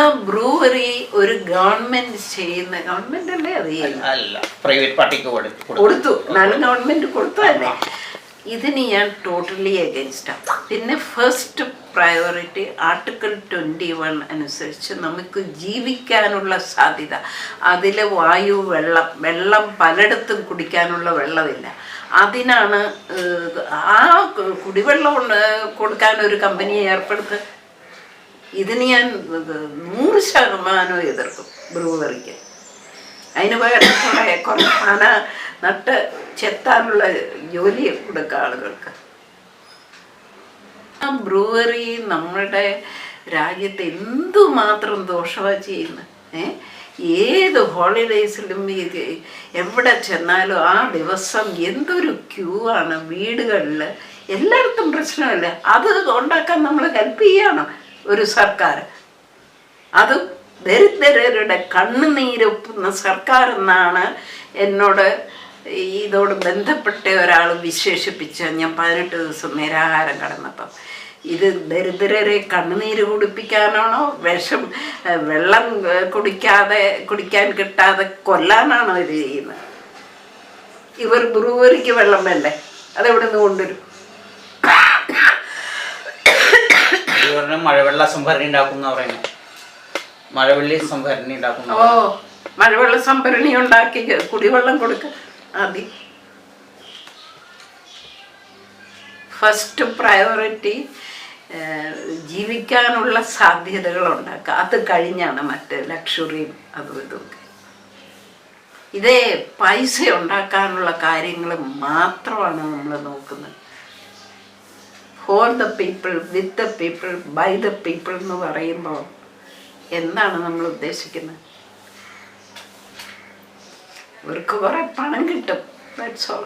ആ ബ്രൂവറി ഒരു ഗവൺമെന്റ് ചെയ്യുന്ന ഗവൺമെന്റ് അല്ലേ അത് അല്ല പ്രൈവറ്റ് പാർട്ടിക്ക് കൊടുത്തു. എന്നാലും ഗവൺമെന്റ് കൊടുത്തു തന്നെ. ഇതിന് ഞാൻ ടോട്ടലി അഗൻസ്റ്റാണ് പിന്നെ first priority article twenty one അനുസരിച്ച് നമുക്ക് ജീവിക്കാനുള്ള സാധ്യത. അതിൽ വായു വെള്ളം വെള്ളം പലയിടത്തും കുടിക്കാനുള്ള വെള്ളമില്ല. അതിനാണ് ആ കുടിവെള്ളം കൊടുക്കാൻ ഒരു കമ്പനിയെ ഏർപ്പെടുത്തുക ഇതിന് ഞാൻ നൂറ് ശതമാനം എതിർക്കും ബ്രൂവറിക്ക്. അതിന് പകരം കുറെ കുറെ പന നട്ട് ചെത്താനുള്ള ജോലി കൊടുക്കുക ആളുകൾക്ക്. ആ ബ്രൂവറി നമ്മുടെ രാജ്യത്ത് എന്തുമാത്രം ദോഷമാണ് ചെയ്യുന്നത് ഏത് ഹോളിഡേയ്സിലും എവിടെ ചെന്നാലും ആ ദിവസം എന്തൊരു ക്യൂ ആണ് വീടുകളിൽ എല്ലായിടത്തും പ്രശ്നമല്ല. അത് ഉണ്ടാക്കാൻ നമ്മൾ ഹെൽപ്പ് ചെയ്യണം. ഒരു സർക്കാർ അത് ദരിദ്രരുടെ കണ്ണുനീരൊപ്പുന്ന സർക്കാർ എന്നാണ് എന്നോട് ഇതോട് ബന്ധപ്പെട്ട ഒരാൾ വിശേഷിപ്പിച്ച ഞാൻ പതിനെട്ട് ദിവസം നിരാഹാരം കടന്നപ്പം. ഇത് ദരിദ്രരെ കണ്ണുനീര് കുടിപ്പിക്കാനാണോ വിഷം വെള്ളം കുടിക്കാതെ കുടിക്കാൻ കിട്ടാതെ കൊല്ലാനാണോ ഇത് ചെയ്യുന്നത്? ഇവർ ബ്രൂവറിക്ക് വെള്ളം വേണ്ടേ? അതെവിടെ നിന്ന് കൊണ്ടുവരും? മഴവെള്ള സംഭരണി ഉണ്ടാക്കുന്ന പറയുന്നത് മഴവെള്ളി സംഭരണി ഉണ്ടാക്കുന്നു ഓ മഴവെള്ള സംഭരണി ഉണ്ടാക്കി കുടിവെള്ളം കൊടുക്ക. ആദ്യം ഫസ്റ്റ് പ്രയോറിറ്റി ജീവിക്കാനുള്ള സാധ്യതകൾ ഉണ്ടാക്കുക. അത് കഴിഞ്ഞാണ് മറ്റ് ലക്ഷറിയും അതും ഇതൊക്കെ. ഇതേ പൈസ ഉണ്ടാക്കാനുള്ള കാര്യങ്ങൾ മാത്രമാണ് നമ്മൾ നോക്കുന്നത്. For the people with the people by the people എന്ന് പറയുമ്പോൾ എന്താണ് നമ്മൾ ഉദ്ദേശിക്കുന്നത്? ഇവർക്ക് കുറെ പണം കിട്ടും ദാറ്റ്സ് ഓൾ